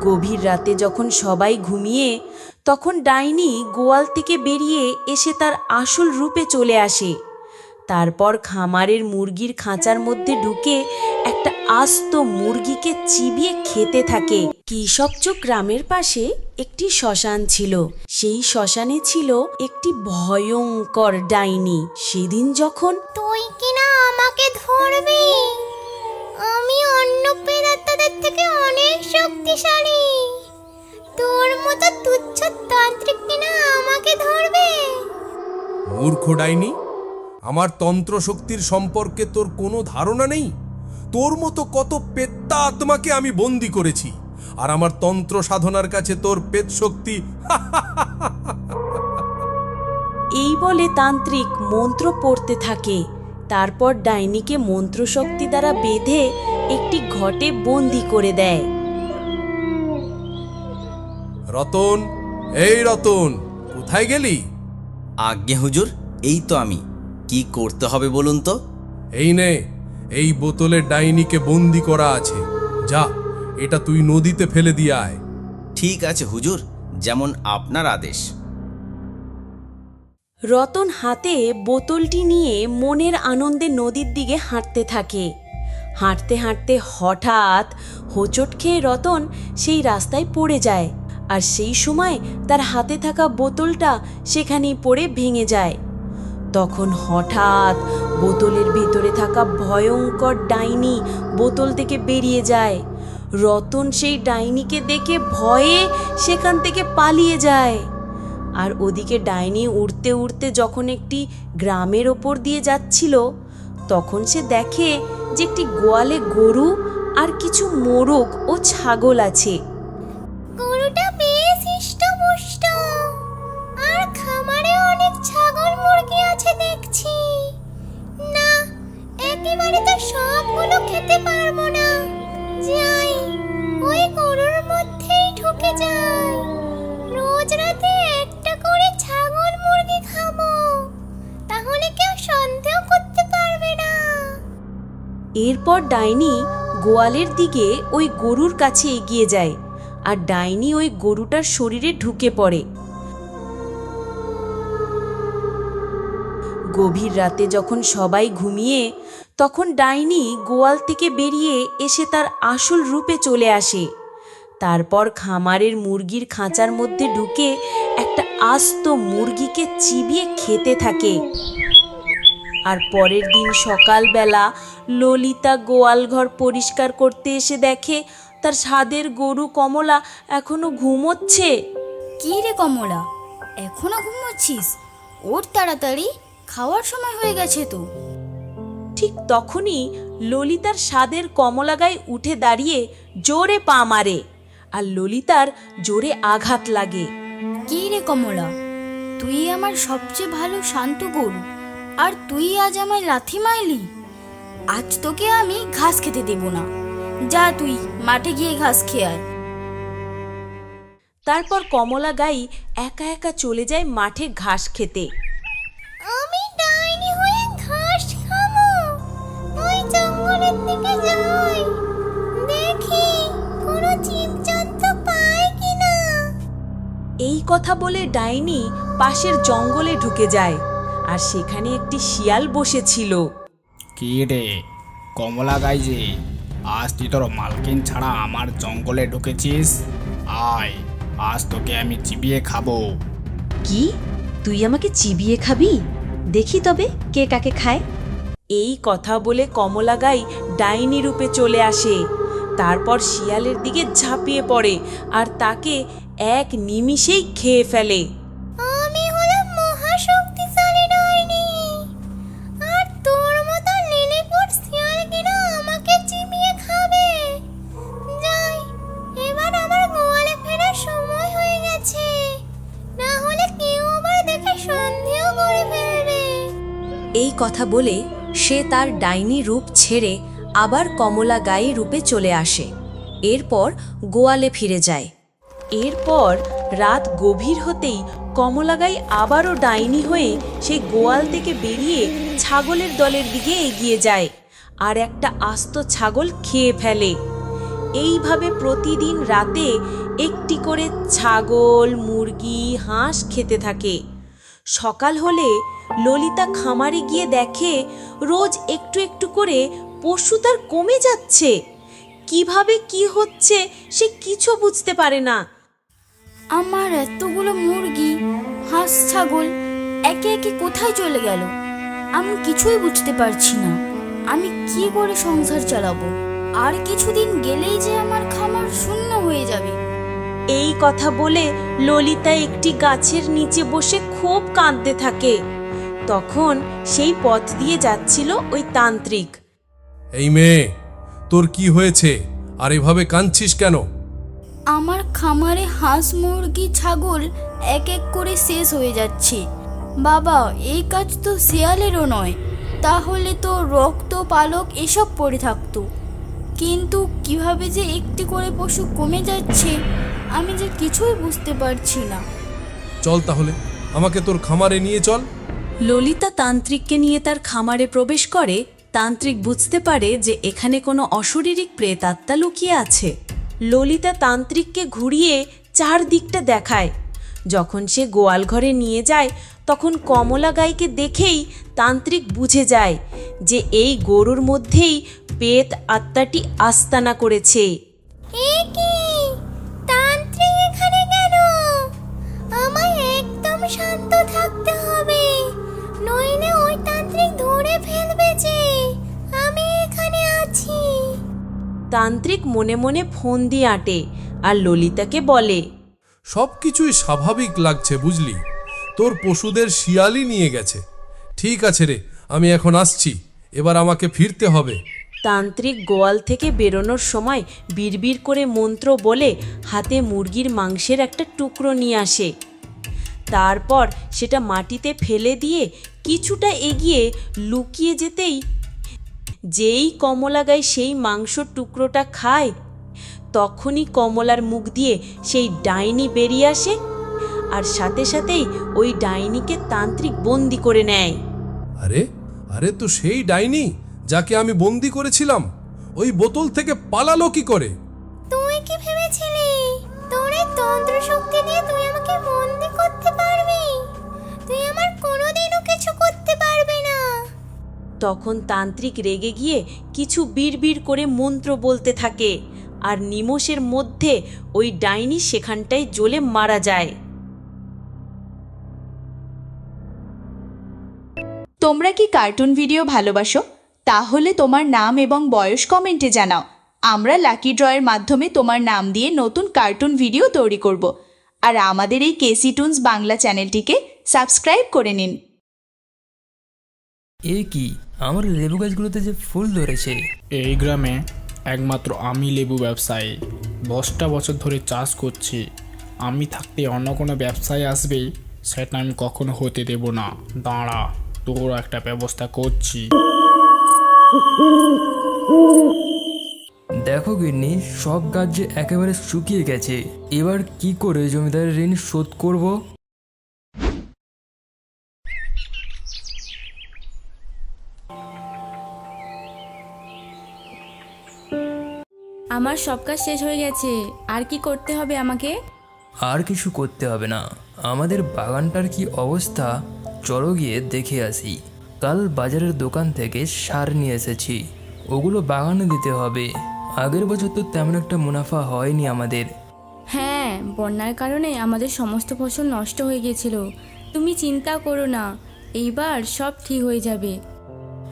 গভীর রাতে যখন সবাই ঘুমিয়ে, তখন ডাইনি গোয়াল থেকে বেরিয়ে এসে তার আসল রূপে চলে আসে। তারপর খামারের মুরগির খাঁচার মধ্যে ঢুকে একটা আস্ত মুরগিকে চিবিয়ে খেতে থাকে। কৃষকচক গ্রামের পাশে একটি শ্মশান ছিল। সেই শ্মশানে ছিল একটি ভয়ঙ্কর ডাইনি। সেদিন যখন তুই কিনা আমাকে ধরবি? আমি অন্য প্রেতাত্মাদের থেকে অনেক শক্তিশালী। তোর মতো তুচ্ছ তান্ত্রিক কিনা আমাকে ধরবে? মূর্খ ডাইনি আমার তন্ত্র শক্তির সম্পর্কে তোর কোনো ধারণা নেই? তোর মতো কত পেত্তা আত্মাকে আমি বন্দি করেছি আর আমার তন্ত্র সাধনার কাছে তোর পেত শক্তি এই বলে তান্ত্রিক মন্ত্র পড়তে থাকে। তারপর ডাইনিকে মন্ত্রশক্তি দ্বারা বেঁধে একটি ঘটে বন্দি করে দেয়। রতন এই রতন কোথায় গেলি? আজ্ঞে হুজুর এই তো আমি। কি করতে হবে বলুন তো? এই নে এই বোতলে ডাইনিকে বন্দি করা আছে। যা এটা তুই নদীতে ফেলে দিয়ে আয়। ঠিক আছে হুজুর যেমন আপনার আদেশ। রতন হাতে বোতলটি নিয়ে মনের আনন্দে নদীর দিকে হাঁটতে থাকে। হাঁটতে হাঁটতে হঠাৎ হোঁচট খেয়ে রতন সেই রাস্তায় পড়ে যায় আর সেই সময় তার হাতে থাকা বোতলটা সেখানেই পড়ে ভেঙে যায়। তখন হঠাৎ বোতলের ভেতরে থাকা ভয়ঙ্কর ডাইনি বোতল থেকে বেরিয়ে যায়। রতন সেই ডাইনিকে দেখে ভয়ে সেখান থেকে পালিয়ে যায়। আর ওদিকে ডাইনি উড়তে উড়তে যখন একটি গ্রামের ওপর দিয়ে যাচ্ছিল, তখন সে দেখে যে একটি গোয়ালে গরু আর কিছু মোরগ ও ছাগল আছে। গরুটা আর খামারে অনেক ছাগল মুরগি আছে দেখছি। যাই, ওই গরুর মধ্যেই ঢুকে যাই। ছাগল মুরগি খাব। তাহলে কেউ সন্দেহ করতে পারবে না। এরপর ডাইনি গোয়ালের দিকে ওই গরুর কাছে এগিয়ে যায় আর ডাইনি ওই গরুটার শরীরে ঢুকে পড়ে। গভীর রাতে যখন সবাই ঘুমিয়ে, তখন ডাইনি গোয়াল থেকে বেরিয়ে এসে তার আসল রূপে চলে আসে। তারপর খামারের মুরগির খাঁচার মধ্যে ঢুকে একটা আস্ত মুরগিকে চিবিয়ে খেতে থাকে। আর পরের দিন সকালবেলা ললিতা গোয়ালঘর পরিষ্কার করতে এসে দেখে তার স্বাদের গরু কমলা এখনও ঘুমোচ্ছে। কি রে কমলা এখনও ঘুমোচ্ছিস? ওর তাড়াতাড়ি খাওয়ার সময় হয়ে গেছে তো। ঠিক তখনই ললিতার স্বাদের কমলা গায়ে উঠে দাঁড়িয়ে জোরে পা মারে। আর ললিতার জোরে আঘাত লাগে। কি রে কমলা? তুই আমার সবচেয়ে ভালো শান্ত গরু। আর তুই আজ আমায় লাথি মাইলি আজ তোকে আমি ঘাস খেতে দেব না। যা তুই মাঠে গিয়ে ঘাস খেয়ে আয়। তারপর কমলা গাই একা একা চলে যায় মাঠে ঘাস খেতে। আমি ডাইনি হয়ে ঘাস খাব। ওই জঙ্গলের দিকে যাই। দেখি। কথা বলে ডাইনি পাশের জঙ্গলে ঢুকে যায় আর সেখানে একটি শিয়াল বসেছিল। কি রে কমলা গাই যে আজ তুই তোর মালকিন ছাড়া আমার জঙ্গলে ঢুকেছিস? আয় আজ তোকে আমি চিবিয়ে খাব। কি? তুই আমাকে চিবিয়ে খাবি? দেখি তবে কে কাকে খায়। এই কথা বলে কমলা গাই ডাইনি রূপে চলে আসে তারপর শিয়ালের দিকে ঝাঁপিয়ে পড়ে আর তাকে এক নিমিষেই খেয়ে ফেলে। আমি হলাম মহাশক্তিশালী ডাইনি। আর তোর মতো লিলিপুট শিয়াল কিনা আমাকে চিবিয়ে খাবে। যাই এবার আমার গোয়ালে ফেরার সময় হয়ে গেছে। না হলে কেউ আবার দেখে সন্দেহ করে ফেলবে। এই কথা বলে সে তার ডাইনি রূপ ছেড়ে আবার কমলা গায়ে রূপে চলে আসে। এরপর গোয়ালে ফিরে যায়। এরপর রাত গভীর হতেই কমলাগাই আবারও ডাইনি হয়ে সেই গোয়াল থেকে বেরিয়ে ছাগলের দলের দিকে এগিয়ে যায় আর একটা আস্ত ছাগল খেয়ে ফেলে। এইভাবে প্রতিদিন রাতে একটি করে ছাগল, মুরগি, হাঁস খেতে থাকে। সকাল হলে ললিতা খামারে গিয়ে দেখে, রোজ একটু একটু করে পশু তার কমে যাচ্ছে। কীভাবে কি হচ্ছে সে কিছু বুঝতে পারে না। আমার এতগুলো মুরগি হাঁস ছাগল একে একে কোথায় চলে গেল? আমি কিছুই বুঝতে পারছি না। আমি কি করে সংসার চালাবো? আর কিছুদিন গেলেই যে আমার খামার শূন্য হয়ে যাবে। এই কথা বলে ললিতা একটি গাছের নিচে বসে খুব কাঁদতে থাকে। তখন সেই পথ দিয়ে যাচ্ছিল ওই তান্ত্রিক। এই মেয়ে তোর কি হয়েছে? আর এভাবে কাঁদছিস কেন? আমার খামারে হাঁস মুরগি ছাগল এক এক করে শেষ হয়ে যাচ্ছে। বাবা এই কাজ তো শেয়ালেরও নয়। তাহলে তো রক্ত পালক এসব পড়ে থাকতো। কিন্তু কীভাবে যে একটি করে পশু কমে যাচ্ছে আমি যে কিছুই বুঝতে পারছি না। চল তাহলে আমাকে তোর খামারে নিয়ে চল। ললিতা তান্ত্রিককে নিয়ে তার খামারে প্রবেশ করে। তান্ত্রিক বুঝতে পারে যে এখানে কোনো অশরীরিক প্রেতাত্মা লুকিয়ে আছে। ললিতা তান্ত্রিককে ঘুরিয়ে চারদিকটা দেখায়। যখন সে গোয়াল ঘরে নিয়ে যায়, তখন কমলা গাইকে দেখেই তান্ত্রিক বুঝে যায় যে এই গরুর মধ্যেই পেত আত্মাটি আস্তানা করেছে। শান্ত তান্ত্রিক মনে মনে ফোন দিয়ে আঁটে আর ললিতাকে বলে সব কিছুই স্বাভাবিক লাগছে বুঝলি। তোর পশুদের শিয়ালই নিয়ে গেছে। ঠিক আছে রে আমি এখন আসছি। এবার আমাকে ফিরতে হবে। তান্ত্রিক গোয়াল থেকে বেরোনোর সময় বিড়বিড় করে মন্ত্র বলে হাতে মুরগির মাংসের একটা টুকরো নিয়ে আসে। তারপর সেটা মাটিতে ফেলে দিয়ে কিছুটা এগিয়ে লুকিয়ে যেতেই যেই কমলা গায়ে সেই মাংসর টুকরোটা খায়, তখনই কমলার মুখ দিয়ে সেই ডাইনি বেরিয়ে আসে আর সাথে সাথেই ওই ডাইনিকে তান্ত্রিক বন্দি করে নেয়। আরে আরে তো সেই ডাইনি যাকে আমি বন্দি করেছিলাম, ওই বোতল থেকে পালালো কি করে? তখন তান্ত্রিক রেগে গিয়ে কিছু বিড়বিড় করে মন্ত্র বলতে থাকে, আর নিমোষের মধ্যে ওই ডাইনি সেখানটায় জ্বলে মারা যায়। তোমরা কি কার্টুন ভিডিও ভালোবাসো? তাহলে তোমার নাম এবং বয়স কমেন্টে জানাও। আমরা লাকি ড্রয়ের মাধ্যমে তোমার নাম দিয়ে নতুন কার্টুন ভিডিও তৈরি করব। আর আমাদের এই কেসি টুনস বাংলা চ্যানেলটিকে সাবস্ক্রাইব করে নিন। এ কি? আমার লেবু গাছগুলোতে যে ফুল ধরেছে। এই গ্রামে একমাত্র আমি লেবু ব্যবসায়ী। দশটা বছর ধরে চাষ করছি। আমি থাকতে অন্য কোনো ব্যবসায়ী আসবে সেটা আমি কখনো হতে দেব না। দাঁড়া তোর একটা ব্যবস্থা করছি। দেখো গিন্নি সব গাছ যে একেবারে শুকিয়ে গেছে। এবার কি করে জমিদারের ঋণ শোধ করব? আমার সব কাজ শেষ হয়ে গেছে। আর কি করতে হবে আমাকে? আর কিছু করতে হবে না। আমাদের বাগানটার কি অবস্থা? চলো গিয়ে দেখে আসি। কাল বাজারের দোকান থেকে সার নিয়ে এসেছি। ওগুলো বাগানে দিতে হবে। আগের বছর তো তেমন একটা মুনাফা হয়নি আমাদের। হ্যাঁ বন্যার কারণে আমাদের সমস্ত ফসল নষ্ট হয়ে গিয়েছিল তুমি চিন্তা করো না এইবার সব ঠিক হয়ে যাবে।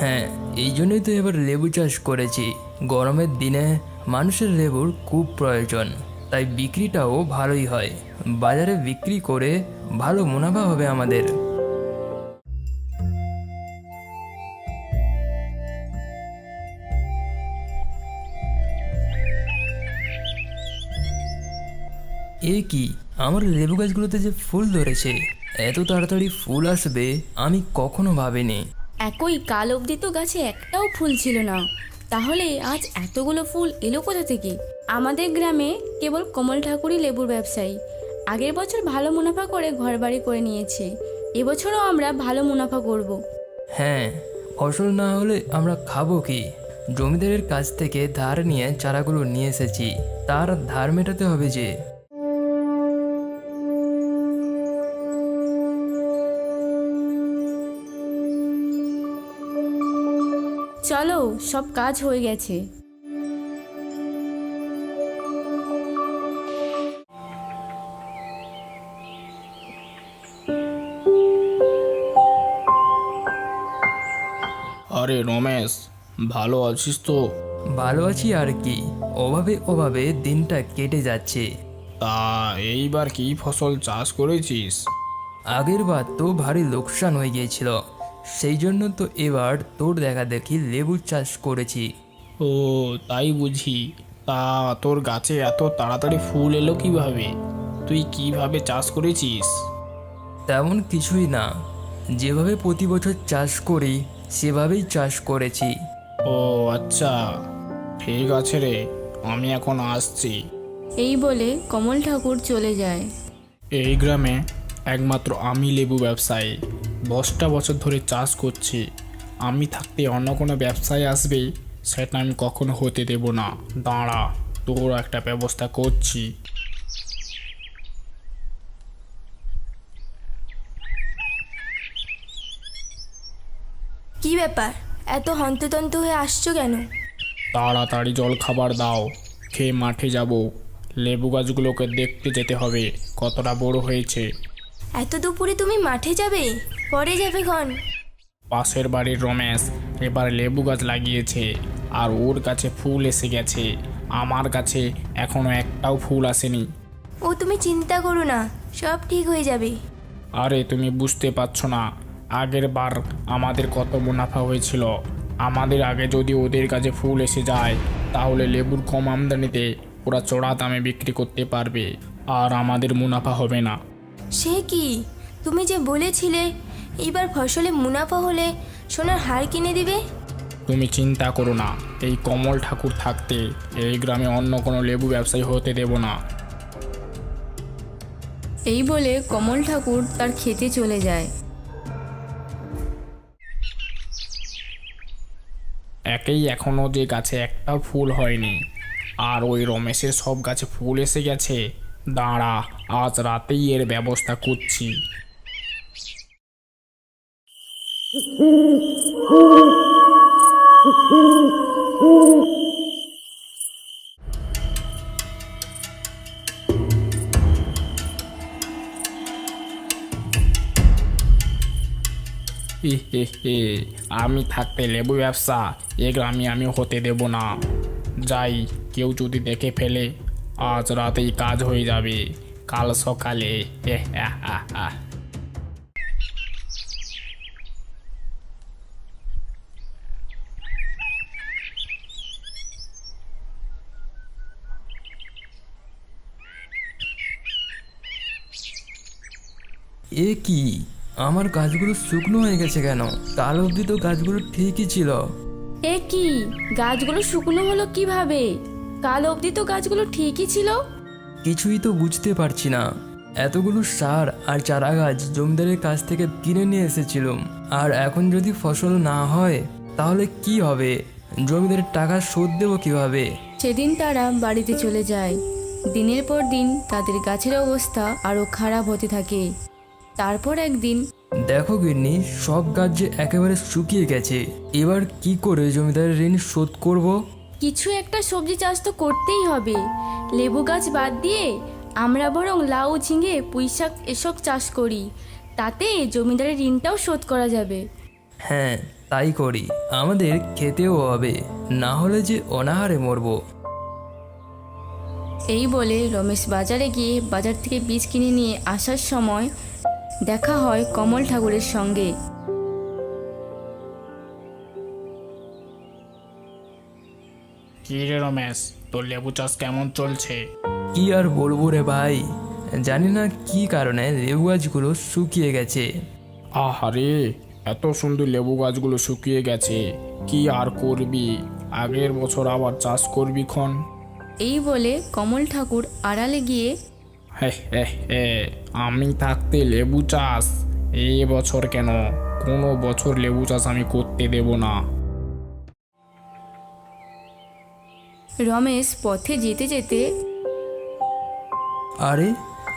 হ্যাঁ এই জন্যই তো এবার লেবু চাষ করেছি। গরমের দিনে মানুষের লেবুর খুব প্রয়োজন, তাই বিক্রিটাও ভালোই হয়। বাজারে বিক্রি করে ভালো মুনাফা হবে আমাদের। এ কি? আমার লেবু গাছগুলোতে যে ফুল ধরেছে, এত তাড়াতাড়ি ফুল আসবে আমি কখনো ভাবিনি। একই কাল অবধি তো গাছে একটাও ফুল ছিল না। তাহলে আজ এতগুলো ফুল এলো কোথা থেকে? আমাদের গ্রামে কেবল কমল ঠাকুরই লেবুর ব্যবসায়ী। আগের বছর ভালো মুনাফা করে ঘরবাড়ি করে নিয়েছে। এবছরও আমরা ভালো মুনাফা করব। হ্যাঁ ফসল না হলে আমরা খাব কি? জমিদারের কাছ থেকে ধার নিয়ে চারাগুলো নিয়ে এসেছি। তার ধার মেটাতে হবে যে। চলো সব কাজ হয়ে গেছে। আরে রমেশ ভালো আছিস তো? ভালো আছি আর কি। অভাবে অভাবে দিনটা কেটে যাচ্ছে। তা এইবার কি ফসল চাষ করেছিস? আগের বার তো ভারী লোকসান হয়ে গিয়েছিল। সেই জন্য তো এবার তোর দেখা দেখি লেবু চাষ করেছি। ও তাই বুঝি। তা তোর গাছে এত তাড়াতাড়ি ফুল এলো কীভাবে? তুই কীভাবে চাষ করেছিস? তেমন কিছুই না। যেভাবে প্রতি বছর চাষ করি সেভাবেই চাষ করেছি। ও আচ্ছা। ঠিক আছে রে আমি এখন আসছি। এই বলে কমল ঠাকুর চলে যায়। এই গ্রামে একমাত্র আমি লেবু ব্যবসায়ী। দশটা বছর ধরে চাষ করছি। আমি থাকতে অন্য কোনো ব্যবসায়ী আসবে সেটা আমি কখনো হতে দেব না। দাঁড়া তোর একটা ব্যবস্থা করছি। কি ব্যাপার? এত হন্ততন্ত হয়ে আসছো কেন? তাড়াতাড়ি জল খাবার দাও খেয়ে মাঠে যাব। লেবু গাছগুলোকে দেখতে যেতে হবে কতটা বড় হয়েছে। এত দুপুরে তুমি মাঠে যাবে? পরে যাবে ক্ষণ পাশের বাড়ির রমেশ এবার লেবু গাছ লাগিয়েছে আর ওর কাছে ফুল এসে গেছে। আমার কাছে এখনও একটাও ফুল আসেনি। ও তুমি চিন্তা করো না সব ঠিক হয়ে যাবে। আরে তুমি বুঝতে পারছ না আগের বার আমাদের কত মুনাফা হয়েছিল। আমাদের আগে যদি ওদের কাছে ফুল এসে যায় তাহলে লেবুর কম আমদানিতে ওরা চড়া দামে বিক্রি করতে পারবে আর আমাদের মুনাফা হবে না। সে কি? তুমি যে বলেছিলে এইবার ফসলে মুনাফা হলে সোনার হার কিনে দিবে? তুমি চিন্তা করো না এই কমল ঠাকুর থাকতে এই গ্রামে অন্য কোনো লেবু ব্যবসায়ী হতে দেব না। এই বলে কমল ঠাকুর তার খেতে চলে যায়। একেই এখনও যে গাছে একটাও ফুল হয়নি আর ওই রমেশের সব গাছে ফুল এসে গেছে। দাঁড়া, আজ রাতেই এর ব্যবস্থা করছি। আমি থাকতে লেবু ব্যবসা, এ গ্রামে আমি হতে দেব না। যাই, কেউ যদি দেখে ফেলে। আজ রাতেই কাজ হয়ে যাবে। কাল সকালে এ কি? আমার গাছগুলো শুকনো হয়ে গেছে কেন? কাল অবধি তো গাছগুলো ঠিকই ছিল। এ কি? গাছগুলো শুকনো হলো কীভাবে? কাল অবধি তো গাছগুলো ঠিকই ছিল। কিছুই তো বুঝতে পারছি না। এতগুলো সার আর চারা গাছ জমিদারের কাছ থেকে কিনে নিয়ে এসেছিলাম। আর এখন যদি ফসল না হয় তাহলে কি হবে? জমিদারের টাকা শোধ দেবো কীভাবে? সেদিন তারা বাড়িতে চলে যায়। দিনের পর দিন তাদের গাছের অবস্থা আরও খারাপ হতে থাকে। তারপর একদিন দেখো গিন্নি সব গাছ যে একেবারে শুকিয়ে গেছে। এবার কি করে জমিদারের ঋণ শোধ করব? কিছু একটা সবজি চাষ তো করতেই হবে। লেবু গাছ বাদ দিয়ে আমরা বরং লাউ ঝিঙে পুঁই শাক এসব চাষ করি। তাতে জমিদারের ঋণটাও শোধ করা যাবে। হ্যাঁ তাই করি। আমাদের খেতেও হবে। না হলে যে অনাহারে মরবো। এই বলে রমেশ বাজারে গিয়ে বাজার থেকে বীজ কিনে নিয়ে আসার সময় দেখা হয় কমল ঠাকুরের সঙ্গে। কি রে রমেশ? তোর লেবু চাষ কেমন চলছে? কি আর বলব রে ভাই? জানি না কি কারণে লেবু গাছগুলো শুকিয়ে গেছে। আহারে এত সুন্দর লেবু গাছগুলো শুকিয়ে গেছে। কি আর করবি? আগের বছর আবার চাষ করবি খন? এই বলে কমল ঠাকুর আড়ালে গিয়ে হে হে হে আমি থাকতে লেবু চাষ? এই বছর কেন? কোনো বছর লেবু চাষ আমি করতে দেব না। রমেশ পথে যেতে যেতে আরে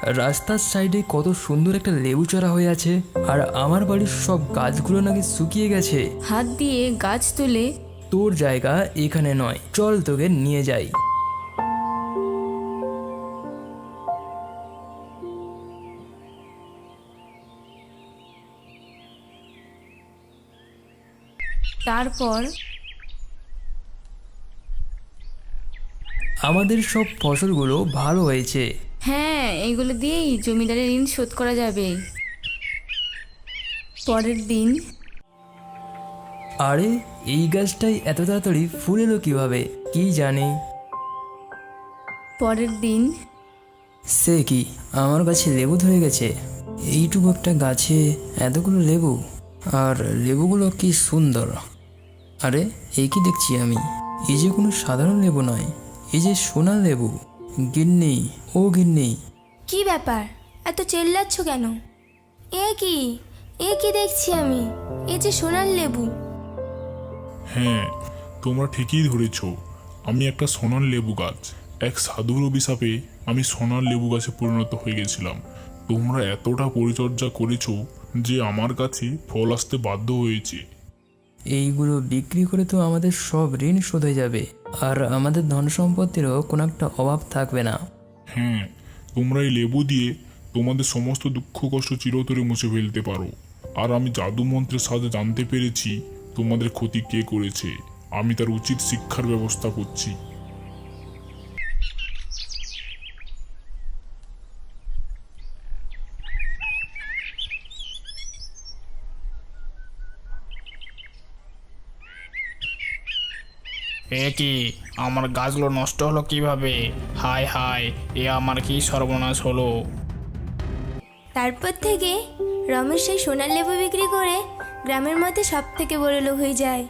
রাস্তার সাইডে কত সুন্দর একটা লেবু চড়া হয়ে আছে আর আমার বাড়ির সব গাছগুলো নাকি শুকিয়ে গেছে। হাত দিয়ে গাছ তুলে তোর জায়গা এখানে নয় চল তোকে নিয়ে যাই। তারপর আমাদের সব ফসলগুলো ভালো হয়েছে। হ্যাঁ এগুলো দিয়েই জমিদারের ঋণ শোধ করা যাবে। পরের দিন আরে এই গাছটাই এত তাড়াতাড়ি ফুল এলো কীভাবে? কি জানে। পরের দিন সে কি? আমার গাছে লেবু ধরে গেছে। এইটুকু একটা গাছে এতগুলো লেবু। আর লেবুগুলো কি সুন্দর। আরে এই কি দেখছি আমি? এই যে কোনো সাধারণ লেবু নয়। এই যে সোনা লেবু গিন্নি ও গিন্নি। কি ব্যাপার? এত চেল্লাচ্ছ কেন? এ কি? এ কি দেখছি আমি? এ যে সোনার লেবু। হ্যাঁ তোমরা ঠিকই ধরেছ। আমি একটা সোনার লেবু গাছ। এক সাধুর অভিশাপে আমি সোনার লেবু গাছে পরিণত হয়ে গেছিলাম। তোমরা এতটা পরিচর্যা করেছ যে আমার কাছে ফল আসতে বাধ্য হয়েছে। এইগুলো বিক্রি করে তো আমাদের সব ঋণ শোধ হয়ে যাবে। আর আমাদের ধন সম্পত্তিরও কোনো একটা অভাব থাকবে না। হ্যাঁ তোমরা এই লেবু দিয়ে তোমাদের সমস্ত দুঃখ কষ্ট চিরতরে মুছে ফেলতে পারো। আর আমি জাদু মন্ত্রের সাথে জানতে পেরেছি তোমাদের ক্ষতি কে করেছে। আমি তার উচিত শিক্ষার ব্যবস্থা করছি। এ কি, আমার গাছগুলো নষ্ট হলো কীভাবে? হায় হায়, এ আমার কি সর্বনাশ হলো? তারপর থেকে রমেশ সেই সোনার লেবু বিক্রি করে গ্রামের মধ্যে সব থেকে বড় লোক হয়ে যায়।